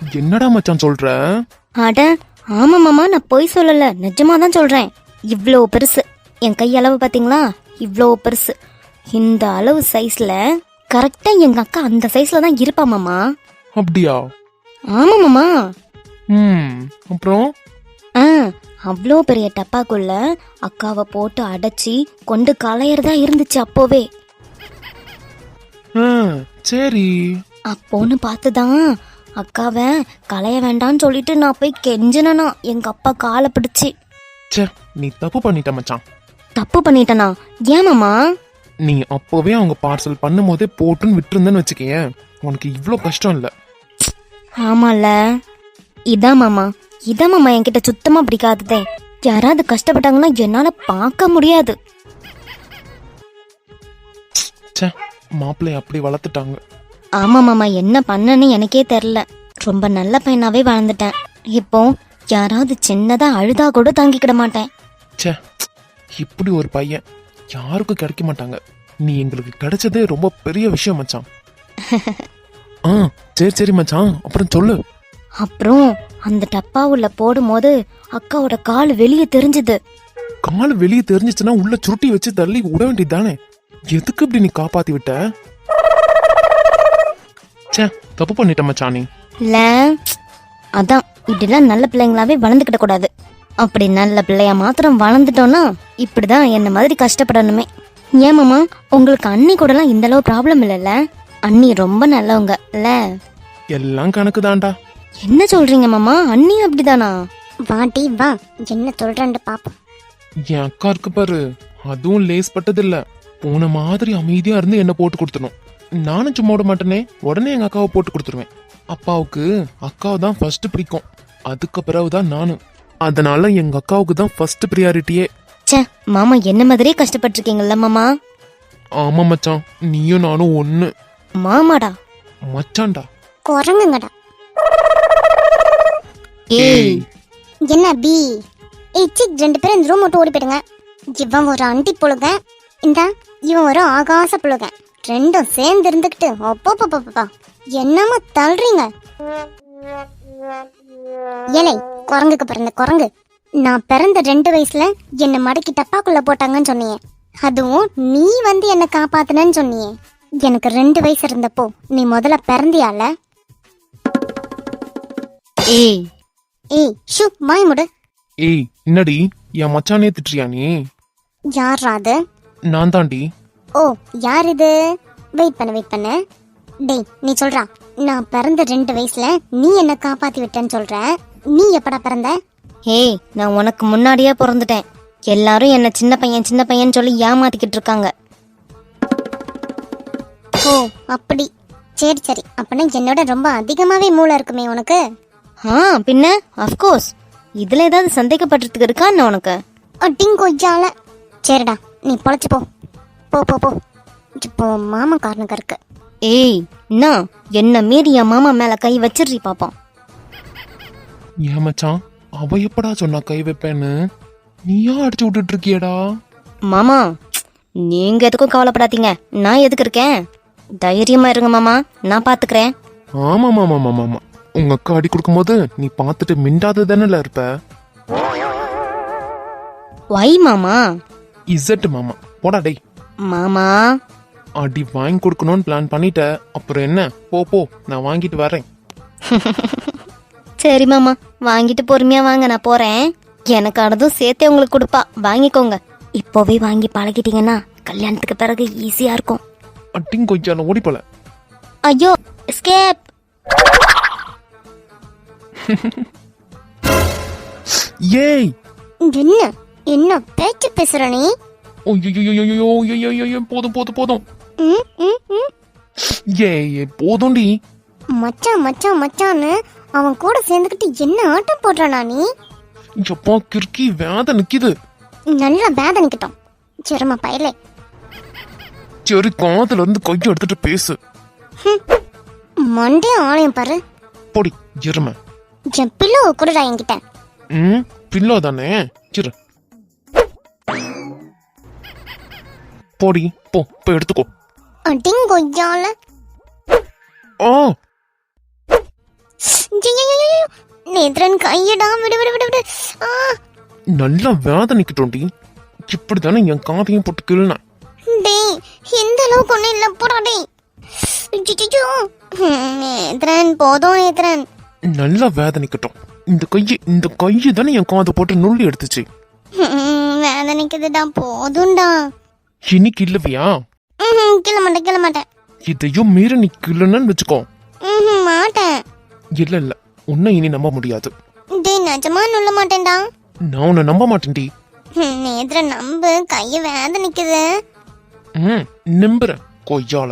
என்னடா மச்சான் சொல்ற? அட ஆமா மாமா நான் பொய் சொல்லல. நிஜமா தான் சொல்றேன். இவ்வளோ பெருசு. என் கையளவு பாத்தீங்களா? இவ்வளோ பெருசு. இந்த அளவு சைஸ்ல கரெக்டா எங்க அக்கா அந்த சைஸ்ல தான் இருப்பா மாமா. அப்படியா? ஆமா மாமா. ம் அப்புறம்? ஆ அவ்வளோ பெரிய டப்பாக்குள்ள அக்காவை போட்டு அடைச்சி கொண்டு களையறதா இருந்துச்சு அப்போவே. ஆ, சரி. அப்போன்னு பார்த்துதான் அக்காவை களைய வேண்டாம்னு சொல்லிட்டு நான் போய் கெஞ்சினனா. எங்க அப்பா காலை பிடிச்சி. ச்சே நீ தப்பு பண்ணிட்ட மச்சான். தப்பு பண்ணிட்டனா? ஏன் மாமா? நீ அப்போவே அவங்க பார்சல் பண்ணும்போதே போட்டுன்னு விட்டுருந்தேன்னு வச்சுக்கேன் உனக்கு இவ்ளோ கஷ்டம் இல்ல. ஆமால இதான் மாமா இதான் மாமா என்கிட்ட சுத்தமா பிடிக்காததே. யாராவது கஷ்டப்பட்டாங்கன்னா என்னால பார்க்க முடியாது. மாப்பிள்ளை அப்படி வளர்த்துட்டாங்க. ஆமா மாமா என்ன பண்ணன்னு எனக்கே தெரில ரொம்ப நல்ல பையனாவே வளர்ந்துட்டேன். இப்போ யாராவது சின்னதா அழுதா கூட தாங்கிக்கிட மாட்டேன். ச்சே இப்படி ஒரு பையன் யாருக்கும் கிடைக்க மாட்டாங்க. நீ எங்களுக்கு கிடைச்சதே ரொம்ப பெரிய விஷயம் மச்சான். ஆ சரி சரி மச்சான். அப்புறம் சொல்லு. அப்புறம் அந்த டப்பா உள்ள போடும்போது அக்காவோட கால் வெளியே தெரிஞ்சுது. கால் வெளியே தெரிஞ்சிச்சுன்னா உள்ள சுருட்டி வச்சு தள்ளி விட வேண்டியதுதானே? எதுக்கு இப்படி நீ காப்பாத்தி விட்ட? ச்சே தப்பு பண்ணிட்ட மச்சான். இல்ல அதான் இப்படிலாம் நல்ல பிள்ளைங்களாவே வளர்ந்துக்கிட கூடாது. அப்படி நல்ல பிள்ளையா மாத்திரம் வளர்ந்துட்டோம்னா இப்படிதான் என்ன மாதிரி கஷ்டப்படணுமே. ஏன் மாமா உங்களுக்கு அண்ணி கூடலாம் இந்த அளவு ப்ராப்ளம் இல்லைல்ல அண்ணி ரொம்ப நல்லவங்க இல்ல? எல்லாம் கணக்கு தான்டா. என்ன சொல்றீங்க மாமா அண்ணி அப்படிதானா? வாட்டி வா. என்ன சொல்றேன்னு பாப்போம். என் அக்கா இருக்கு பாரு அதுவும் லேஸ் பட்டது இல்ல போன மாதிரி அமைதியா இருந்து என்ன போட்டு கொடுத்துரும் நானும் சும்மா விட மாட்டேனே. உடனே எங்க அக்காவை போட்டு கொடுத்துருவேன். அப்பாவுக்கு அக்காவை தான் ஃபர்ஸ்ட் பிடிக்கும். அதுக்கு பிறகுதான் நானு. அதனால எங்க அக்காவுக்கு தான் ஃபர்ஸ்ட் ப்ரியாரிட்டியே ச்சே மாமா என்ன மாதிரியே கஷ்டப்பட்டிருக்கீங்கல்ல மாமா? ஆமா மச்சான். நீயும் நானும் ஒண்ணு. மாமாடா? மச்சான்டா. குரங்குங்கடா. ஏய். என்ன பி? ஏய் சிக் ரெண்டு பேரும் இந்த ரூம் விட்டு ஓடி போயிடுங்க. இவன் ஒரு அண்டி புழுக இந்த இவன் ஒரு ஆகாச புழுக ரெண்டும் சேர்ந்து இருந்துக்கிட்டு ஒப்போப்பப்பப்பா என்னமா தள்ளுறீங்க? ஏலை குரங்குக்கு பிறந்த குரங்கு. நான் பிறந்த ரெண்டு வயசுல என்னை மடக்கி டப்பாக்குள்ள போட்டாங்கன்னு சொன்னியே. அதுவும் நீ வந்து என்னை காப்பாத்துனேன்னு சொன்னியே. எனக்கு ரெண்டு வயசு இருந்தப்போ நீ முதல்ல பிறந்தியால? ஏய். ஏய் ஷூ மாய் முடு. ஏய் என்னடி? என் மச்சானே திட்டுறியா நீ? யார்ரா அது? நான் தாண்டி ஓ யார் இது வெயிட் பண்ணு வெயிட் பண்ணு. டேய் நீ சொல்றா. நான் பிறந்த ரெண்டு வயசுல நீ என்ன காப்பாத்தி விட்டேன்னு சொல்ற நீ எப்படா பிறந்த? ஏய் நான் உனக்கு முன்னாடியே பிறந்துட்டேன். எல்லாரும் என்ன சின்ன பையன் சின்ன பையன் சொல்லி ஏமாத்திக்கிட்டு இருக்காங்க. ஓ அப்படி. சரி சரி. அப்பனா என்னோட ரொம்ப அதிகமாவே மூளை இருக்குமே உனக்கு? ஆ பின்ன? அஃப்கோர்ஸ் இதுல ஏதாவது சந்தேகப்படுறதுக்கு இருக்கா என்ன உனக்கு? அட்டிங் கொய்யால சரிடா நீ பொழைச்சு போ. போ போ போ. இப்போ மாமா காரணம் இருக்கு. ஏய் என்ன? என்ன மீறி என் மாமா மேல கை வச்சிடுறி பாப்போம். ஏன் மச்சான் அவ எப்படா சொன்னா கை வைப்பேன்னு? நீயா அடிச்சு விட்டுட்டு இருக்கியடா மாமா நீங்க எதுக்கும் கவலைப்படாதீங்க. நான் எதுக்கு இருக்கேன்? தைரியமா இருங்க மாமா. நான் பாத்துக்கிறேன். ஆமா ஆமா ஆமா ஆமா உங்க அக்கா அடி கொடுக்கும்போது நீ பார்த்துட்டு மிண்டாத தானே இருப்ப? வை மாமா? இசட்டு மாமா. போடா டேய். மாமா? அடி வாங்கி கொடுக்கணும்னு பிளான் பண்ணிட்ட. அப்புறம் என்ன? போ போ நான் வாங்கிட்டு வரேன். சரி மாமா வாங்கிட்டு பொறுமையா வாங்க நான் போறேன். எனக்கு ஆனதும் சேர்த்தே உங்களுக்கு கொடுப்பா. வாங்கிக்கோங்க. இப்போவே வாங்கி பழகிட்டீங்கன்னா கல்யாணத்துக்கு பிறகு ஈஸியா இருக்கும். அட்டிங் கொஞ்சம் ஓடி போல. ஐயோ ஸ்கேப் ஏய்! என்ன? என்ன பேச்சு பேசுற நீ? போதும் போதும் போதும். ஏய் போதும்டி மச்சான் மச்சான் மச்சான்னு அவன் கூட சேர்ந்துக்கிட்டு என்ன ஆட்டம் போடுறானா நீ எப்பா கிறுக்கி வேத நிக்குது நல்லா வேதனைக்கிட்டோம் சிரம பயலே சரி காதுல இருந்து கையை எடுத்துட்டு பேசு மண்டே ஆலயம் பாரு பொடி எருமை என் பில்லோ கொடுடா என்கிட்ட ம் பில்லோ தானே சிறு போடி போ போய் எடுத்துக்கோ. அடிங்கொய்யால ஆ. ஐயையோ, நேத்ரன் கையடா விடு விடு விடு விடு. ஆ. நல்லா வேதனைக்கிட்டோண்டி. இப்படிதானே என் காதையும் போட்டு கிள்னேன். டேய் இந்த அளவுக்கு ஒன்றும் இல்லை போடா டேய். நேத்ரன் போதும் நேத்ரன். நல்லா வேதனைக்கட்டும். இந்த கையை இந்த கையை தானே என் காதை போட்டு நுள்ளி எடுத்துச்சு. வேதனைக்குதுடா போதும்டா. இன்னைக்கு இல்லவியா ம் கிள மாட்டேன் கிள மாட்டேன் இதையும் மீறி நீ கிள்ளனன்னு வச்சுக்கோ. மாட்டேன். இல்ல இல்ல உன்னை இனி நம்ப முடியாது. டேய் நிஜமா நுள்ள மாட்டேன்டா. நான் உன்னை நம்ப மாட்டேன்டி ஹம், நேத்ரன் நம்பு கைய வேதனைக்குது ம் நம்புறேன் கொய்யால.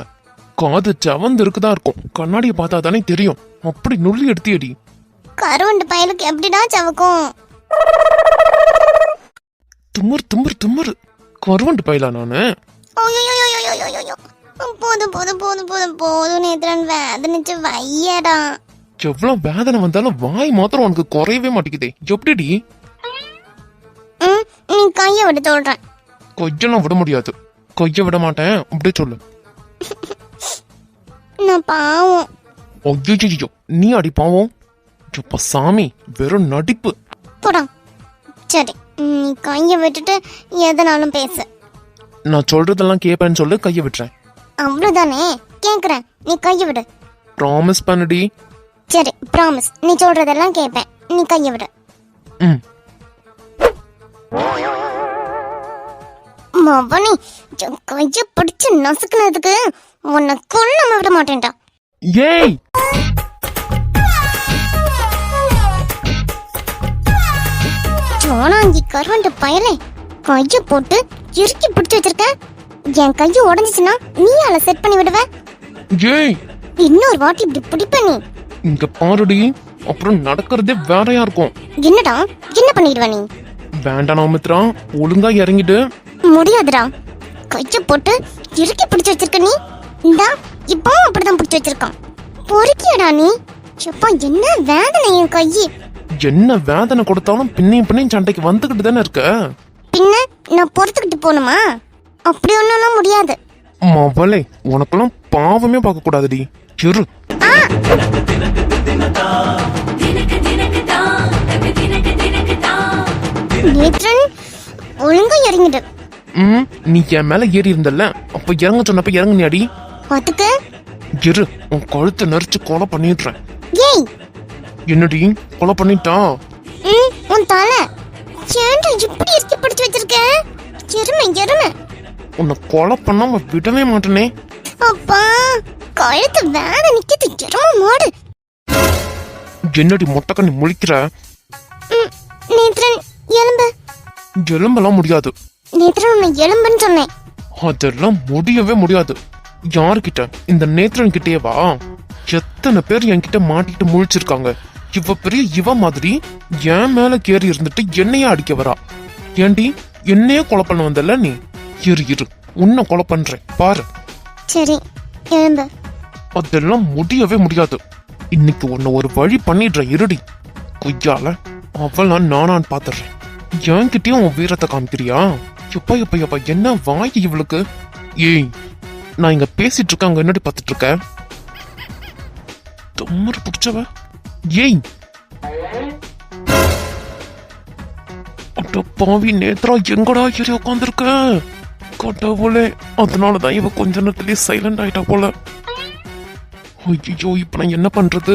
காது செவந்து இருக்குதா இருக்கும். கண்ணாடியை பார்த்தா தானே தெரியும். அப்படி நுள்ளி எடுத்தியடி கருவண்டு பயலுக்கு எப்படிடா சவக்கும்? தும்முறு தும்முறு தும்முறு கருவண்டு பயிலா நானு. போதும் போதும் போதும் போதும் போதும் நேத்ரன் வேதனைச்சு வையடா எவ்வளவு வேதனை வந்தாலும் வாய் மாத்திரம் உனக்கு குறையவே மாட்டேங்குதே எப்படிடி நீ கைய விட சொல்றேன் கொஞ்சம் விட முடியாது கொய்ய விட மாட்டேன் அப்படியே சொல்லு நான் பாவம் ஐயோ நீ அடி பாவம் சாமி வெறும் நடிப்பு போடா சரி நீ கையை விட்டுட்டு எதனாலும் பேசு. நான் சொல்றதெல்லாம் கேட்பேன்னு சொல்லு கைய விட்டுறேன். அவ்வளவுதானே? கேக்குறேன். நீ கையை விடு. ப்ராமிஸ் பண்ணுடி. சரி ப்ராமிஸ் நீ சொல்றதெல்லாம் கேட்பேன் நீ கையை விடு. ம். மவனி என் கையை பிடிச்சு நசுக்குனதுக்கு உன்னை கொல்லாம விட மாட்டேன்டா. ஏய்! சோனாங்கி கருவண்டு பயலே கைய போட்டு இறுக்கி பிடிச்சு வச்சிருக்க. என் கைய உடைஞ்சிச்சுன்னா நீ அதை செட் பண்ணி விடுவ? ஏய்! இன்னொரு வாட்டி இப்படி பிடிப்ப நீ. இங்க பாருடி அப்புறம் நடக்கிறதே வேறையா இருக்கும். என்னடா? என்ன பண்ணிடுவ நீ? வேண்டாம் நவமித்ரா ஒழுங்கா இறங்கிட்டு முடியாதுடா. கைய போட்டு இறுக்கி பிடிச்சு வச்சிருக்க நீ. இந்தா இப்பவும் அப்படிதான் பிடிச்சு வச்சிருக்கான். பொறுக்கியடா நீ. எப்பா என்ன வேதனை என் கையி? என்ன வேதனை கொடுத்தாலும் பின்னையும் பின்னையும் சண்டைக்கு வந்துகிட்டு தானே இருக்க? பின்ன நான் பொறுத்துக்கிட்டு போகணுமா? அப்படி ஒண்ணும்லாம் முடியாது. மவளே உனக்கெல்லாம் பாவமே பார்க்க கூடாதுடி இரு ஒழுங்கா இறங்கிடு ம் நீ என் மேல ஏறி இருந்தல்ல? அப்ப இறங்க சொன்னப்ப இறங்குனியாடி? அதுக்கு இரு உன் கழுத்தை நெரிச்சு கொலை பண்ணிடுறேன். ஏய் என்னடி? கொலை பண்ணிட்டா ம் உன் தலை. ஏன்டா இப்படி இறுக்கி பிடிச்சு வச்சிருக்க? எருமை எருமை. உன்னை கொலை பண்ணாம விடவே மாட்டேனே. அப்பா கழுத்து வேற நிக்கிது. எருமை மாடு. என்னடி மொட்டைக்கண்ணி முழிக்கிற? நேத்ரன் எலும்பு. எலும்பெல்லாம் முடியாது. நேத்ரன் உன்னை எலும்புன்னு சொன்னேன். அதெல்லாம் முடியவே முடியாது. யாருக்கிட்ட இந்த நேத்திரன் கிட்டே வா எத்தனை பேர் என்கிட்ட மாட்டிட்டு முழிச்சிருக்காங்க. இவ பெரிய இவ மாதிரி என் மேல கேறி இருந்துட்டு என்னையே அடிக்க வரா? ஏண்டி என்னையே கொலை பண்ண வந்தல நீ? இரு இரு உன்னை கொலை பண்றேன். பாரு. சரி அதெல்லாம் முடியவே முடியாது. இன்னைக்கு உன்னை ஒரு வழி பண்ணிடுறேன் இருடி. கொய்யால அவளாம் நானான்னு பாத்துறேன் என்கிட்டயும் உன் வீரத்தை காமிக்கிறியா? எப்பா எப்பா எப்பா என்ன வாய் இவளுக்கு? ஏய் நான் இங்க பேசிட்டு இருக்கேன் அங்க என்னடி பார்த்துட்டு இருக்க? தொம்மரு பிடிச்சவ. ஏய் அட பாவி நேத்ரா எங்கடா ஏறி உட்காந்துருக்க கடவுளே அதனாலதான் இவ கொஞ்ச நேரத்துலயே சைலண்ட் ஆயிட்டா போல. ஐயோ இப்ப நான் என்ன பண்றது?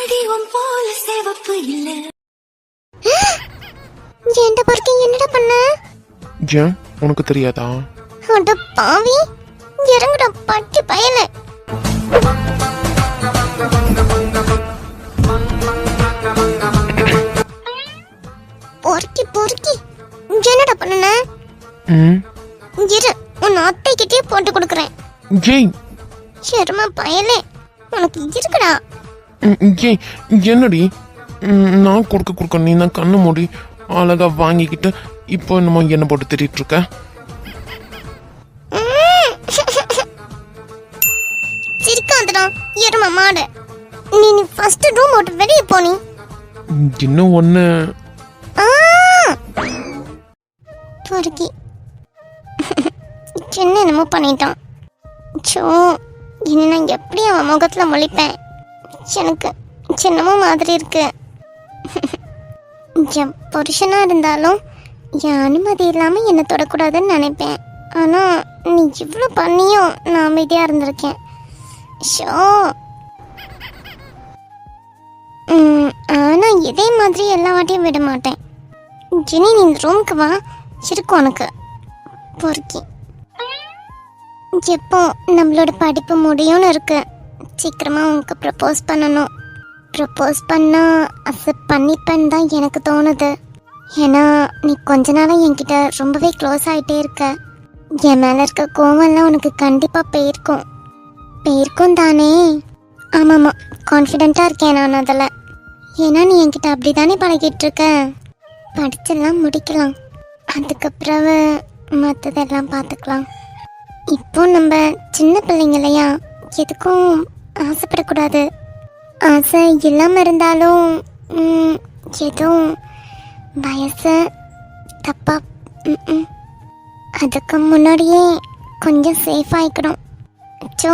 அடிவம் போல சிவப்பு இல்லை. என்கிட்ட பொறுக்கி என்னடா பண்ண? ஏன் உனக்கு தெரியாதா? அட பாவி இறங்குடா பட்டி பயலே பொறுக்கி பொறுக்கி. என்னடா பண்ணுன? ம். இரு உன் அத்தை கிட்டே போட்டு கொடுக்குறேன். ஏய் எருமை பயலே. உனக்கு இருக்குடா. ஏய் என்னடி? நான் கொடுக்க கொடுக்க நீ தான் கண்ணு மூடி அழகா வாங்கிக்கிட்டு இப்போ என்னமோ என்ன போட்டு திட்டிட்டு இருக்க சிரிக்காதடா எரும மாடு. நீ நீ ஃபர்ஸ்ட் ரூம் விட்டு வெளியே போனி இன்னும் ஆ! பொறுக்கி சின்ன என்னமோ பண்ணிட்டான். சோ இனி நான் எப்படி அவன் முகத்துல முழிப்பேன். எனக்கு சின்னமோ மாதிரி இருக்கு. என் புருஷனாக இருந்தாலும் என் அனுமதி இல்லாமல் என்னை தொடக்கூடாதுன்னு நினைப்பேன். ஆனால் நீ இவ்வளோ பண்ணியும் நான் அமைதியாக இருந்திருக்கேன். ஷோ. ஆனால் இதே மாதிரி எல்லா வாட்டியும் விட மாட்டேன். ஜெனி நீ இந்த ரூமுக்கு வா. இருக்கும் உனக்கு. பொறுக்கி. எப்போ நம்மளோட படிப்பு முடியும்னு இருக்குது சீக்கிரமாக உனக்கு ப்ரப்போஸ் பண்ணணும். ப்ரப்போஸ் பண்ணால் அக்செப்ட் பண்ணிப்பேன்னு தான் எனக்கு தோணுது. ஏன்னா நீ கொஞ்ச நாளாக என்கிட்ட ரொம்பவே க்ளோஸ் ஆகிட்டே இருக்க. என் மேலே இருக்க கோவம்லாம் உனக்கு கண்டிப்பாக போயிருக்கும். போயிருக்கும் தானே? ஆமாம்மா கான்ஃபிடென்ட்டாக இருக்கேன் நான் அதில். ஏன்னா நீ என்கிட்ட அப்படி தானே பழகிட்டு இருக்க? படிச்செல்லாம் முடிக்கலாம். அதுக்கப்புறம் மற்றதெல்லாம் பார்த்துக்கலாம் இப்போ நம்ம சின்ன பிள்ளைங்க இல்லையா? எதுக்கும் ஆசைப்படக்கூடாது. ஆசை இல்லாமல் இருந்தாலும் ம், எதுவும் வயசு தப்பா அதுக்கு முன்னாடியே கொஞ்சம் சேஃப் ஆயிக்கணும். ஸோ